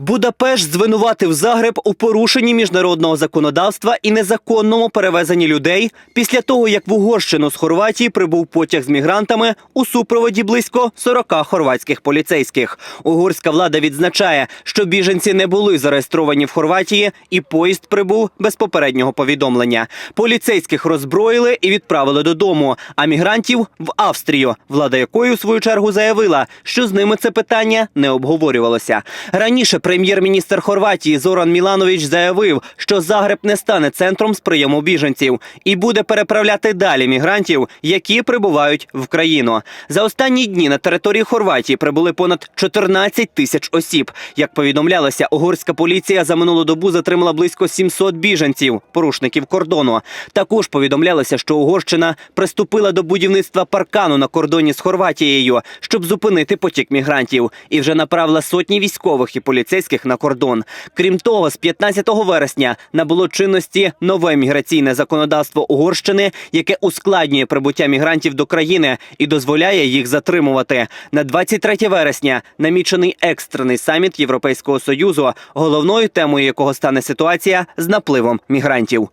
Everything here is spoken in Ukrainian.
Будапешт звинуватив Загреб у порушенні міжнародного законодавства і незаконному перевезенні людей після того, як в Угорщину з Хорватії прибув потяг з мігрантами у супроводі близько 40 хорватських поліцейських. Угорська влада відзначає, що біженці не були зареєстровані в Хорватії, і поїзд прибув без попереднього повідомлення. Поліцейських роззброїли і відправили додому, а мігрантів в Австрію, влада якої у свою чергу заявила, що з ними це питання не обговорювалося. Раніше прем'єр-міністр Хорватії Зоран Міланович заявив, що Загреб не стане центром з прийому біженців і буде переправляти далі мігрантів, які прибувають в країну. За останні дні на території Хорватії прибули понад 14 тисяч осіб. Як повідомлялося, угорська поліція за минулу добу затримала близько 700 біженців, порушників кордону. Також повідомлялося, що Угорщина приступила до будівництва паркану на кордоні з Хорватією, щоб зупинити потік мігрантів, і вже направила сотні військових і поліцейських на кордон. Крім того, з 15 вересня набуло чинності нове міграційне законодавство Угорщини, яке ускладнює прибуття мігрантів до країни і дозволяє їх затримувати. На 23 вересня намічений екстрений саміт Європейського союзу, головною темою якого стане ситуація з напливом мігрантів.